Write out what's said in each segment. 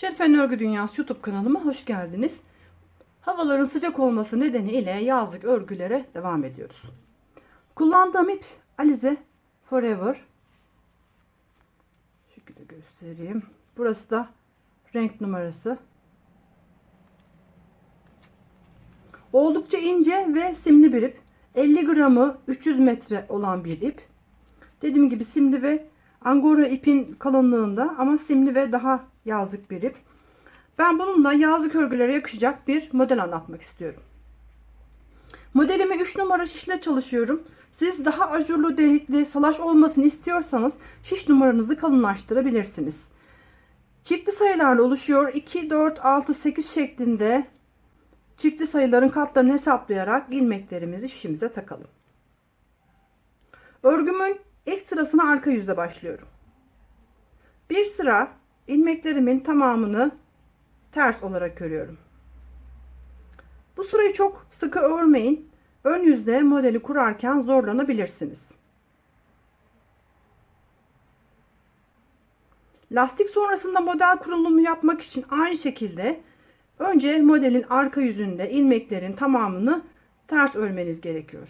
Şerifen Örgü Dünyası YouTube kanalıma hoş geldiniz. Havaların sıcak olması nedeniyle yazlık örgülere devam ediyoruz. Kullandığım ip Alize Forever. Şu şekilde göstereyim. Burası da renk numarası. Oldukça ince ve simli bir ip. 50 gramı 300 metre olan bir ip. Dediğim gibi simli ve angora ipin kalınlığında ama simli ve daha yazlık bir ip. Ben bununla yazlık örgülere yakışacak bir model anlatmak istiyorum. Modelimi 3 numara şişle çalışıyorum. Siz daha ajurlu, delikli, salaş olmasını istiyorsanız şiş numaranızı kalınlaştırabilirsiniz. Çiftli sayılarla oluşuyor. 2, 4, 6, 8 şeklinde çiftli sayıların katlarını hesaplayarak ilmeklerimizi şişimize takalım. Örgümün ilk sırasına arka yüzde başlıyorum. Bir sıra ilmeklerimin tamamını ters olarak örüyorum. Bu sırayı çok sıkı örmeyin. Ön yüzde modeli kurarken zorlanabilirsiniz. Lastik sonrasında model kurulumu yapmak için aynı şekilde önce modelin arka yüzünde ilmeklerin tamamını ters örmeniz gerekiyor.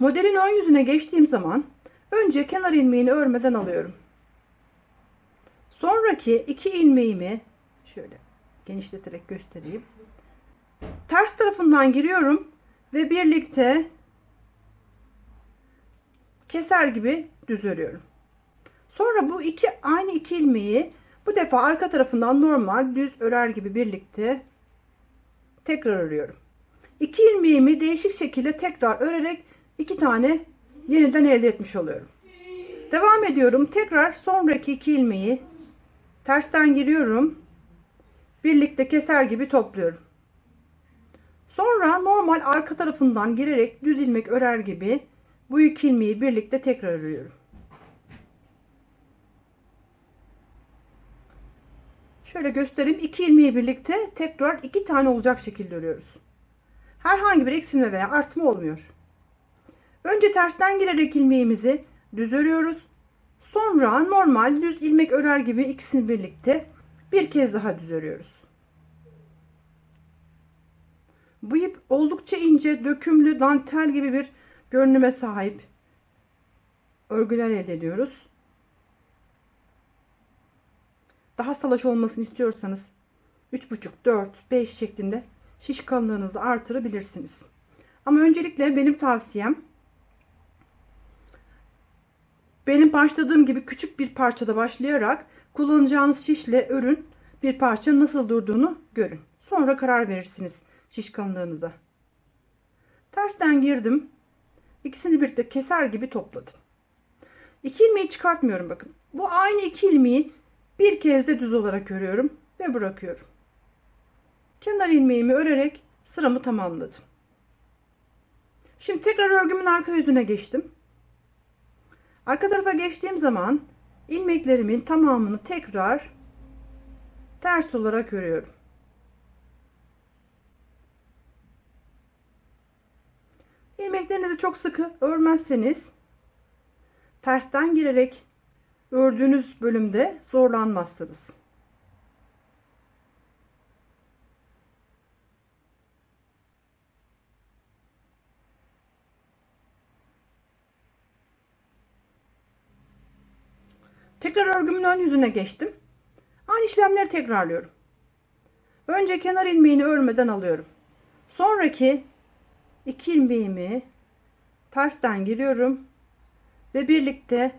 Modelin ön yüzüne geçtiğim zaman önce kenar ilmeğini örmeden alıyorum. Sonraki iki ilmeğimi şöyle genişleterek göstereyim. Ters tarafından giriyorum ve birlikte keser gibi düz örüyorum. Sonra bu iki aynı iki ilmeği bu defa arka tarafından normal düz örer gibi birlikte tekrar örüyorum. İki ilmeğimi değişik şekilde tekrar örerek iki tane yeniden elde etmiş oluyorum. Devam ediyorum. Tekrar sonraki iki ilmeği tersten giriyorum. Birlikte keser gibi topluyorum. Sonra normal arka tarafından girerek düz ilmek örer gibi bu iki ilmeği birlikte tekrar örüyorum. Şöyle göstereyim. İki ilmeği birlikte tekrar iki tane olacak şekilde örüyoruz. Herhangi bir eksilme veya artma olmuyor. Önce tersten girerek ilmeğimizi düz örüyoruz. Sonra normal düz ilmek örer gibi ikisini birlikte bir kez daha düz örüyoruz. Bu ip oldukça ince, dökümlü, dantel gibi bir görünüme sahip örgüler elde ediyoruz. Daha salaş olmasını istiyorsanız 3,5, 4, 5 şeklinde şiş kalınlığınızı artırabilirsiniz. Ama öncelikle benim tavsiyem benim başladığım gibi küçük bir parçada başlayarak kullanacağınız şişle örün bir parça nasıl durduğunu görün. Sonra karar verirsiniz şiş kalınlığınıza. Tersten girdim. İkisini birlikte keser gibi topladım. İki ilmeği çıkartmıyorum bakın. Bu aynı iki ilmeği bir kez de düz olarak örüyorum ve bırakıyorum. Kenar ilmeğimi örerek sıramı tamamladım. Şimdi tekrar örgümün arka yüzüne geçtim. Arka tarafa geçtiğim zaman ilmeklerimin tamamını tekrar ters olarak örüyorum. İlmeklerinizi çok sıkı örmezseniz tersten girerek ördüğünüz bölümde zorlanmazsınız. Tekrar örgümün ön yüzüne geçtim. Aynı işlemleri tekrarlıyorum. Önce kenar ilmeğini örmeden alıyorum. Sonraki iki ilmeğimi tersten giriyorum ve birlikte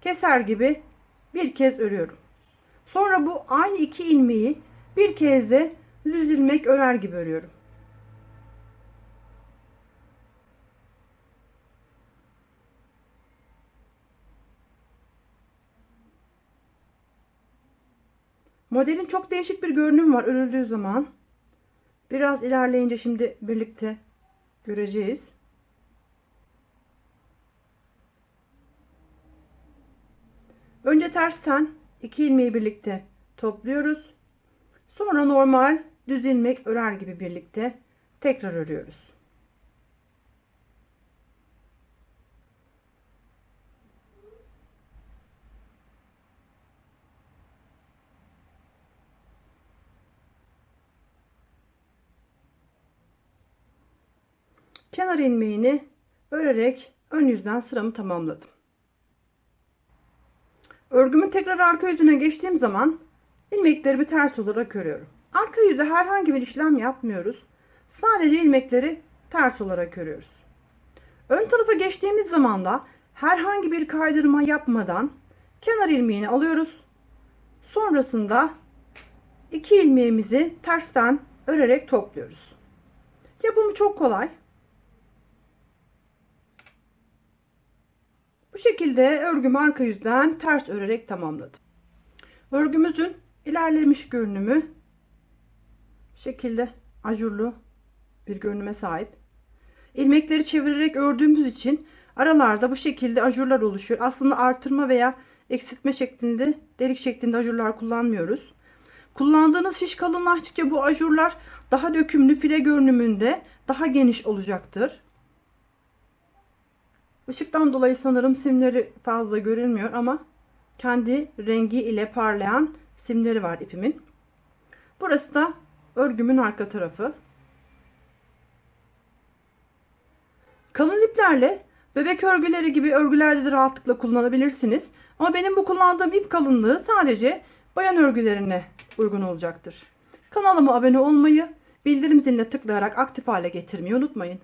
keser gibi bir kez örüyorum. Sonra bu aynı iki ilmeği bir kez de düz ilmek örer gibi örüyorum. Modelin çok değişik bir görünüm var örüldüğü zaman. Biraz ilerleyince şimdi birlikte göreceğiz. Önce tersten iki ilmeği birlikte topluyoruz. Sonra normal düz ilmek örer gibi birlikte tekrar örüyoruz. Kenar ilmeğini örerek ön yüzden sıramı tamamladım. Örgümün tekrar arka yüzüne geçtiğim zaman ilmeklerimi ters olarak örüyorum. Arka yüzde herhangi bir işlem yapmıyoruz. Sadece ilmekleri ters olarak örüyoruz. Ön tarafa geçtiğimiz zaman da herhangi bir kaydırma yapmadan kenar ilmeğini alıyoruz. Sonrasında iki ilmeğimizi tersten örerek topluyoruz. Yapımı çok kolay. Şekilde örgümü arka yüzden ters örerek tamamladım. Örgümüzün ilerlemiş görünümü şekilde ajurlu bir görünüme sahip. İlmekleri çevirerek ördüğümüz için aralarda bu şekilde ajurlar oluşuyor. Aslında artırma veya eksiltme şeklinde delik şeklinde ajurlar kullanmıyoruz. Kullandığınız şiş kalınlaştıkça bu ajurlar daha dökümlü file görünümünde daha geniş olacaktır. Işıktan dolayı sanırım simleri fazla görünmüyor ama kendi rengi ile parlayan simleri var ipimin. Burası da örgümün arka tarafı. Kalın iplerle bebek örgüleri gibi örgülerde de rahatlıkla kullanabilirsiniz. Ama benim bu kullandığım ip kalınlığı sadece bayan örgülerine uygun olacaktır. Kanalıma abone olmayı, bildirim ziline tıklayarak aktif hale getirmeyi unutmayın.